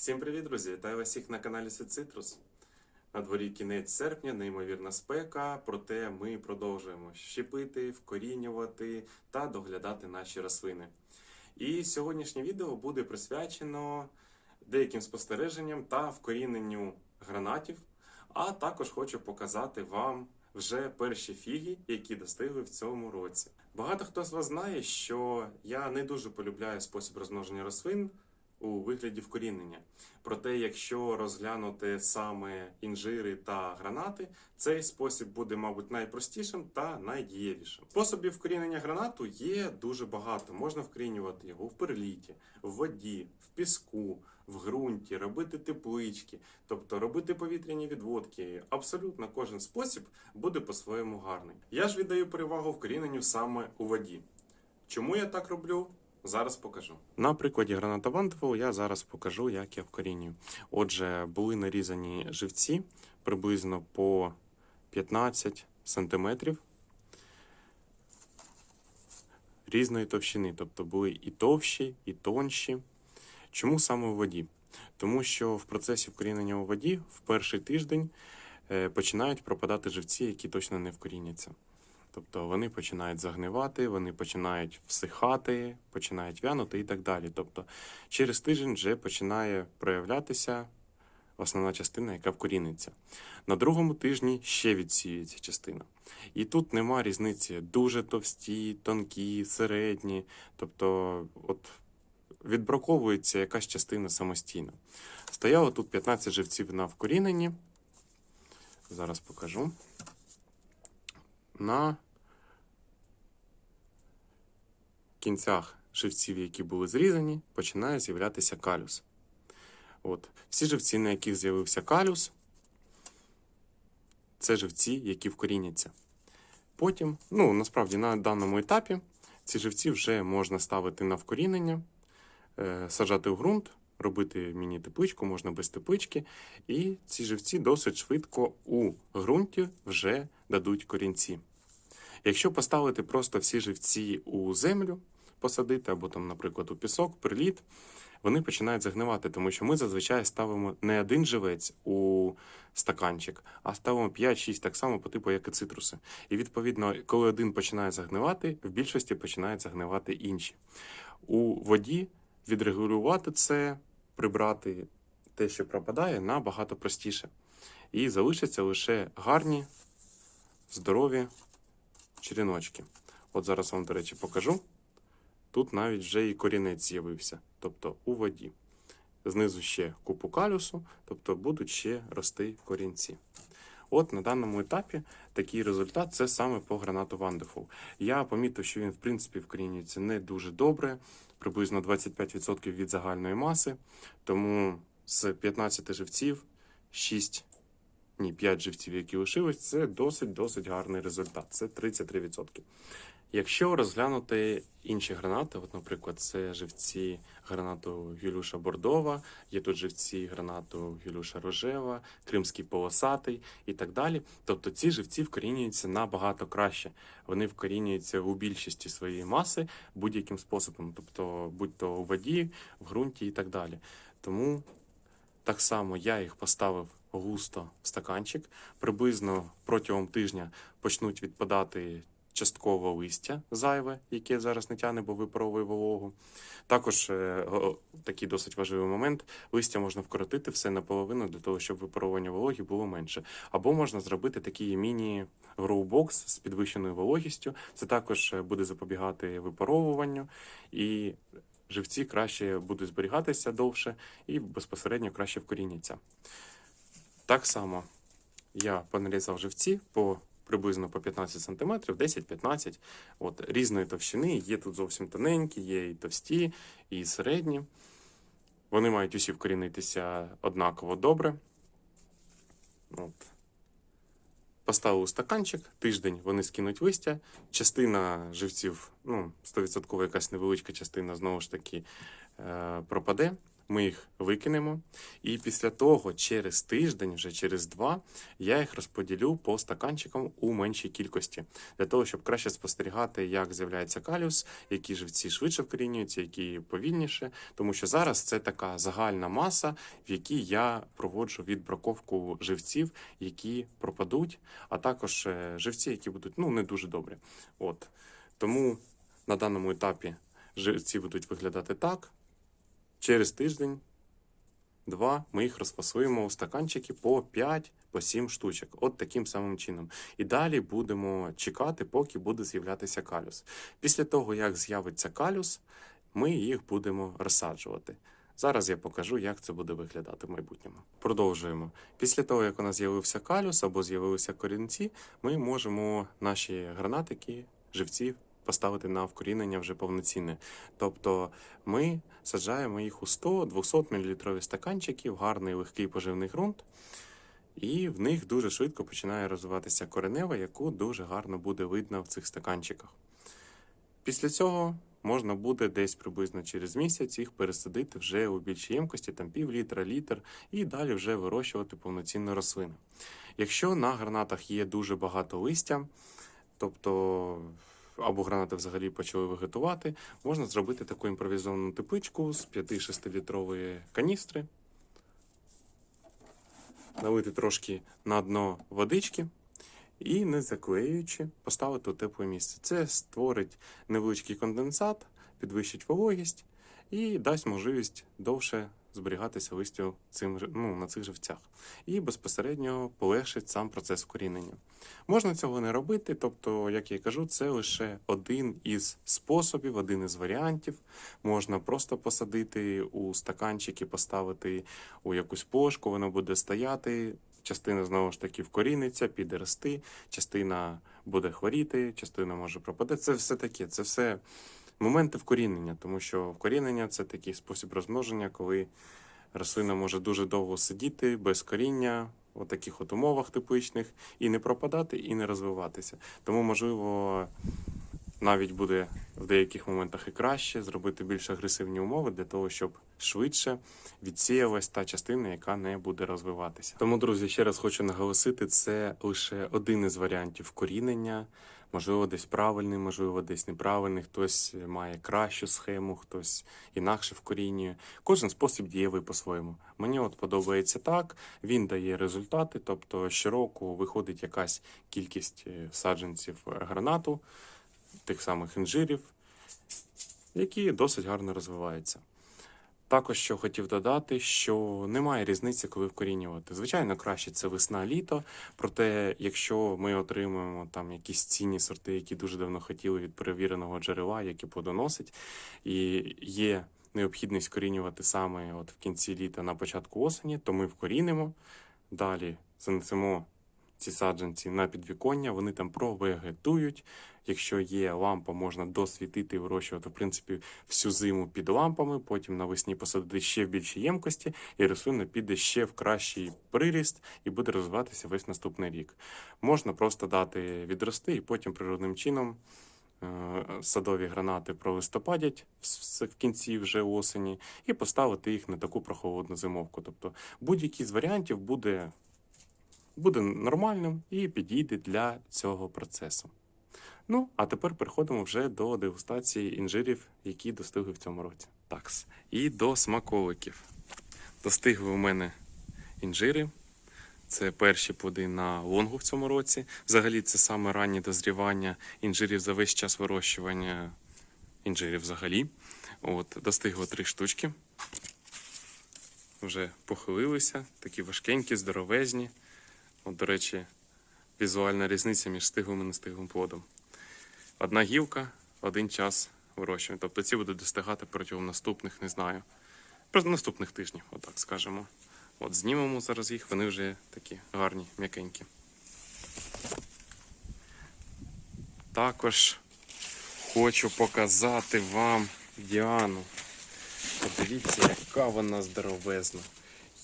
Всім привіт, друзі! Вітаю вас всіх на каналі Світ Цитрус. На дворі кінець серпня, неймовірна спека, проте ми продовжуємо щепити, вкорінювати та доглядати наші рослини. І сьогоднішнє відео буде присвячено деяким спостереженням та вкоріненню гранатів, а також хочу показати вам вже перші фіги, які достигли в цьому році. Багато хто з вас знає, що я не дуже полюбляю спосіб розмноження рослин у вигляді вкорінення. Проте, якщо розглянути саме інжири та гранати, цей спосіб буде, мабуть, найпростішим та найдієвішим. Способів вкорінення гранату є дуже багато. Можна вкорінювати його в перліті, в воді, в піску, в ґрунті, робити теплички, тобто робити повітряні відводки. Абсолютно кожен спосіб буде по-своєму гарний. Я ж віддаю перевагу вкоріненню саме у воді. Чому я так роблю? Зараз покажу. На прикладі гранатовантового я зараз покажу, як я вкорінюю. Отже, були нарізані живці приблизно по 15 сантиметрів різної товщини. Тобто були і товщі, і тонші. Чому саме у воді? Тому що в процесі вкорінення у воді в перший тиждень е, починають пропадати живці, які точно не вкоріняться. Тобто вони починають загнивати, вони починають всихати, починають вянути і так далі. Тобто через тиждень вже починає проявлятися основна частина, яка вкоріниться. На другому тижні ще відсіюється частина. І тут нема різниці дуже товсті, тонкі, середні. Тобто, от відбраковується якась частина самостійно. Стояло тут 15 живців на вкоріненні. Зараз покажу на кінцях живців, які були зрізані, починає з'являтися калюс. От. Всі живці, на яких з'явився калюс, це живці, які вкоріняться. Потім, ну насправді на даному етапі ці живці вже можна ставити на вкорінення, е, сажати в ґрунт, робити міні-тепличку, можна без теплички. І ці живці досить швидко у ґрунті вже дадуть корінці. Якщо поставити просто всі живці у землю, посадити, або там, наприклад, у пісок, приліт, вони починають загнивати, тому що ми зазвичай ставимо не один живець у стаканчик, а ставимо 5-6 так само по типу, як і цитруси. І відповідно, коли один починає загнивати, в більшості починають загнивати інші. У воді відрегулювати це, прибрати те, що пропадає, набагато простіше. І залишаться лише гарні, здорові черіночки. От зараз вам, до речі, покажу. Тут навіть вже і корінець з'явився, тобто у воді. Знизу ще купу калюсу, тобто будуть ще рости корінці. От на даному етапі такий результат це саме по гранату Wonderful. Я помітив, що він, в принципі, вкорінюється не дуже добре, приблизно 25% від загальної маси. Тому з 15 живців 6 ні, 5 живців, які лишились, це досить-досить гарний результат. Це 33%. Якщо розглянути інші гранати, от, наприклад, це живці гранату Гілюша Бордова, є тут живці гранату Гілюша Рожева, Кримський полосатий і так далі. Тобто ці живці вкорінюються набагато краще. Вони вкорінюються у більшості своєї маси будь-яким способом, тобто будь-то у воді, в ґрунті і так далі. Тому так само я їх поставив густо в стаканчик. Приблизно протягом тижня почнуть відпадати частково листя зайве, яке зараз не тягне, бо випаровує вологу. Також е, такий досить важливий момент: листя можна вкоротити все наполовину для того, щоб випаровування вологі було менше. Або можна зробити такий міні-гроубокс з підвищеною вологістю. Це також е, буде запобігати випаровуванню і живці краще будуть зберігатися довше і безпосередньо краще вкоріняться. Так само я понарізав живці по приблизно по 15 см, 10-15 от, різної товщини. Є тут зовсім тоненькі, є і товсті, і середні. Вони мають усі вкорінитися однаково добре. От. Поставив у стаканчик, тиждень вони скинуть листя. Частина живців, ну, 100% якась невеличка частина, знову ж таки, е, пропаде. Ми їх викинемо. І після того, через тиждень, вже через два, я їх розподілю по стаканчикам у меншій кількості, для того, щоб краще спостерігати, як з'являється калюс, які живці швидше вкорінюються, які повільніше. Тому що зараз це така загальна маса, в якій я проводжу відбраковку живців, які пропадуть, а також е, живці, які будуть ну, не дуже добрі. От. Тому на даному етапі живці будуть виглядати так. Через тиждень, два, ми їх розфасуємо у стаканчики по 5, по 7 штучок. От таким самим чином. І далі будемо чекати, поки буде з'являтися калюс. Після того, як з'явиться калюс, ми їх будемо розсаджувати. Зараз я покажу, як це буде виглядати в майбутньому. Продовжуємо. Після того, як у нас з'явився калюс або з'явилися корінці, ми можемо наші гранатики, живці поставити на вкорінення вже повноцінне. Тобто ми саджаємо їх у 100-200 мл стаканчики гарний легкий поживний ґрунт. І в них дуже швидко починає розвиватися коренева, яку дуже гарно буде видно в цих стаканчиках. Після цього можна буде десь приблизно через місяць їх пересадити вже у більшій ємкості, там пів літра, літр, і далі вже вирощувати повноцінну рослину. Якщо на гранатах є дуже багато листя, тобто або гранати взагалі почали вегетувати, можна зробити таку імпровізовану тепличку з 5-6 літрової каністри, налити трошки на дно водички і, не заклеюючи, поставити у тепле місце. Це створить невеличкий конденсат, підвищить вологість і дасть можливість довше зберігатися листю цим, ну, на цих живцях. І безпосередньо полегшить сам процес вкорінення. Можна цього не робити, тобто, як я і кажу, це лише один із способів, один із варіантів. Можна просто посадити у стаканчики, поставити у якусь плошку, воно буде стояти. Частина знову ж таки вкоріниться, піде рости, частина буде хворіти, частина може пропаде. Це все таке, це все моменти вкорінення, тому що вкорінення це такий спосіб розмноження, коли рослина може дуже довго сидіти без коріння, у таких от умовах типичних, і не пропадати, і не розвиватися. Тому, можливо, навіть буде в деяких моментах і краще зробити більш агресивні умови для того, щоб швидше відсіялась та частина, яка не буде розвиватися. Тому, друзі, ще раз хочу наголосити, це лише один із варіантів корінення. Можливо, десь правильний, можливо, десь неправильний. Хтось має кращу схему, хтось інакше вкорінює. Кожен спосіб дієвий по-своєму. Мені от подобається так. Він дає результати, тобто щороку виходить якась кількість е, саджанців е, гранату, тих самих інжирів, які досить гарно розвиваються. Також що хотів додати, що немає різниці, коли вкорінювати. Звичайно, краще це весна-літо. Проте, якщо ми отримуємо там якісь цінні сорти, які дуже давно хотіли від перевіреного джерела, які плодоносить, і є необхідність корінювати саме от в кінці літа на початку осені, то ми вкорінимо. Далі занесемо ці саджанці на підвіконня, вони там провегетують. Якщо є лампа, можна досвітити і вирощувати, в принципі, всю зиму під лампами, потім навесні посадити ще в більшій ємкості, і рослина піде ще в кращий приріст і буде розвиватися весь наступний рік. Можна просто дати відрости, і потім природним чином е, садові гранати пролистопадять в в кінці вже осені, і поставити їх на таку прохолодну зимовку. Тобто будь-який з варіантів буде буде нормальним і підійде для цього процесу. Ну, а тепер переходимо вже до дегустації інжирів, які достигли в цьому році. Такс. І до смаколиків. Достигли у мене інжири. Це перші плоди на лонгу в цьому році. Взагалі, це саме раннє дозрівання інжирів за весь час вирощування інжирів взагалі. От, достигло три штучки. Вже похилилися, такі важкенькі, здоровезні. От, до речі, візуальна різниця між стиглим і нестиглим плодом. Одна гілка, один час вирощування. Тобто ці будуть достигати протягом наступних, не знаю, наступних тижнів, отак скажемо. От знімемо зараз їх, вони вже такі гарні, м'якенькі. Також хочу показати вам Діану. Подивіться, яка вона здоровезна.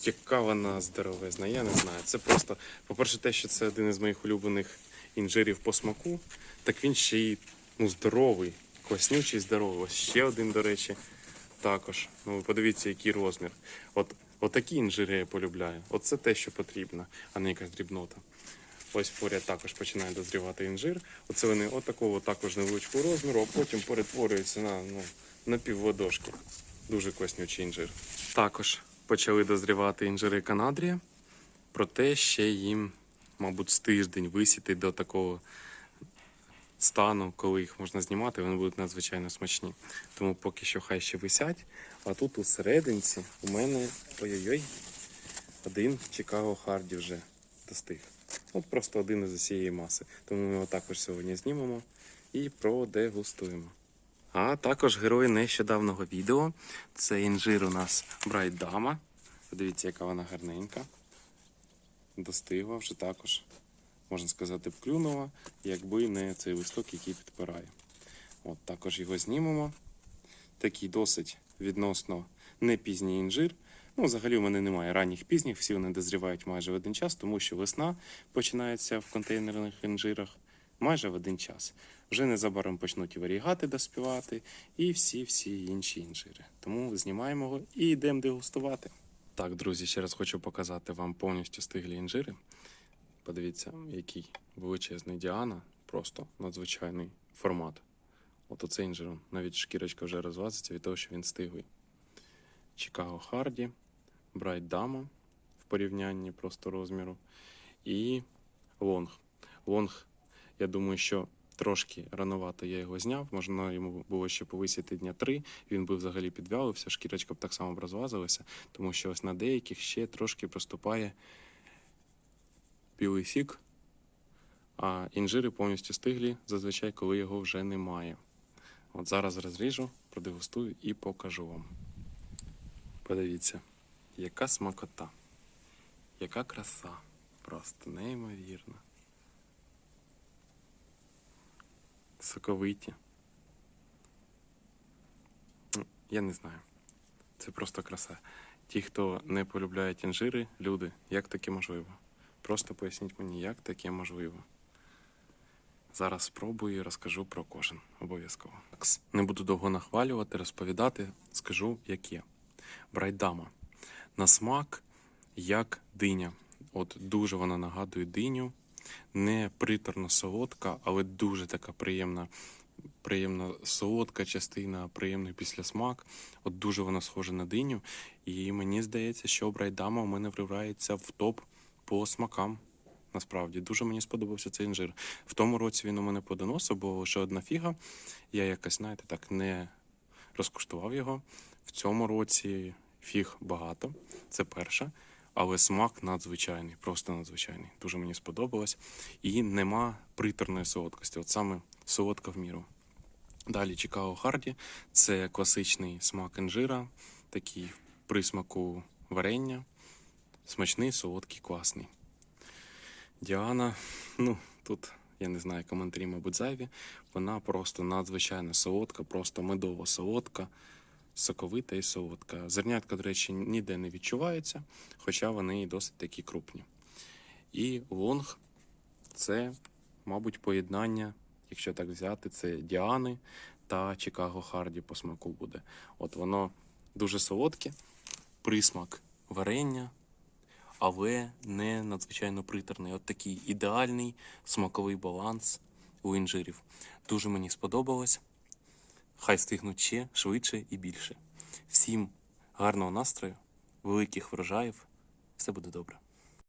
Яка вона здоровезна, я не знаю. Це просто, по-перше, те, що це один із моїх улюблених інжирів по смаку, так він ще й ну, здоровий, класнючий, здоровий. Ось ще один, до речі. також. Ну, подивіться, який розмір. От, от такі інжири я полюбляю. От це те, що потрібно, а не якась дрібнота. Ось поряд також починає дозрівати інжир. Оце вони от такого також невеличкого розміру, а потім перетворюються на, ну, на півводошки. Дуже класнючий інжир. Також почали дозрівати інжири Канадрія, проте ще їм, мабуть, з тиждень висіти до такого стану, коли їх можна знімати, вони будуть надзвичайно смачні. Тому поки що хай ще висять. А тут у серединці у мене ой-ой-ой, один Чикаго Харді вже достиг. От просто один із усієї маси. Тому ми його також сьогодні знімемо і продегустуємо. А також герой нещодавнього відео. Це інжир у нас Брайт Дама. Подивіться, яка вона гарненька. Достигла вже також, можна сказати, вклюнула, якби не цей листок, який підпирає. От також його знімемо. Такий досить відносно не пізній інжир. Ну, взагалі, у мене немає ранніх пізніх, всі вони дозрівають майже в один час, тому що весна починається в контейнерних інжирах майже в один час. Вже незабаром почнуть і варігати доспівати, і всі-всі інші інжири. Тому знімаємо його і йдемо дегустувати. Так, друзі, ще раз хочу показати вам повністю стиглі інжири. Подивіться, який величезний Діана, просто надзвичайний формат. От оцей інжир, навіть шкірочка вже розвазиться від того, що він стиглий. Чикаго Харді, Брайт Дама в порівнянні просто розміру. І Лонг. Лонг, я думаю, що трошки рановато я його зняв. Можна йому було ще повисіти дня три. Він би взагалі підвялився, шкірочка б так само б розвазилася, тому що ось на деяких ще трошки проступає білий сік, а інжири повністю стиглі, зазвичай, коли його вже немає. От зараз розріжу, продегустую і покажу вам. Подивіться, яка смакота, яка краса. Просто неймовірна. Соковиті. Ну, Я не знаю. Це просто краса. Ті, хто не полюбляють інжири, люди, як таке можливо? Просто поясніть мені, як таке можливо. Зараз спробую і розкажу про кожен обов'язково. Не буду довго нахвалювати, розповідати, скажу, як є. Брайдама. На смак, як диня. От дуже вона нагадує диню. Не приторно солодка, але дуже така приємна, приємна солодка частина, приємний післясмак. От дуже вона схожа на диню. І мені здається, що брайдама у мене вривається в топ по смакам. Насправді дуже мені сподобався цей інжир. В тому році він у мене подоносив, бо лише одна фіга. Я якось, знаєте, так не розкуштував його. В цьому році фіг багато, це перше. Але смак надзвичайний, просто надзвичайний. Дуже мені сподобалось. І нема приторної солодкості. От саме солодка в міру. Далі Чикаго Харді це класичний смак інжира, такий присмаку варення. Смачний, солодкий, класний. Діана, ну тут я не знаю, коментарі, мабуть, зайві. Вона просто надзвичайно солодка, просто медово солодка, соковита і солодка. Зернятка, до речі, ніде не відчувається, хоча вони досить такі крупні. І лонг це, мабуть, поєднання, якщо так взяти, це Діани та Чикаго Харді по смаку буде. От воно дуже солодке, присмак варення, але не надзвичайно приторний. От такий ідеальний смаковий баланс у інжирів. Дуже мені сподобалось. Хай стигнуть ще швидше і більше. Всім гарного настрою, великих врожаїв. Все буде добре.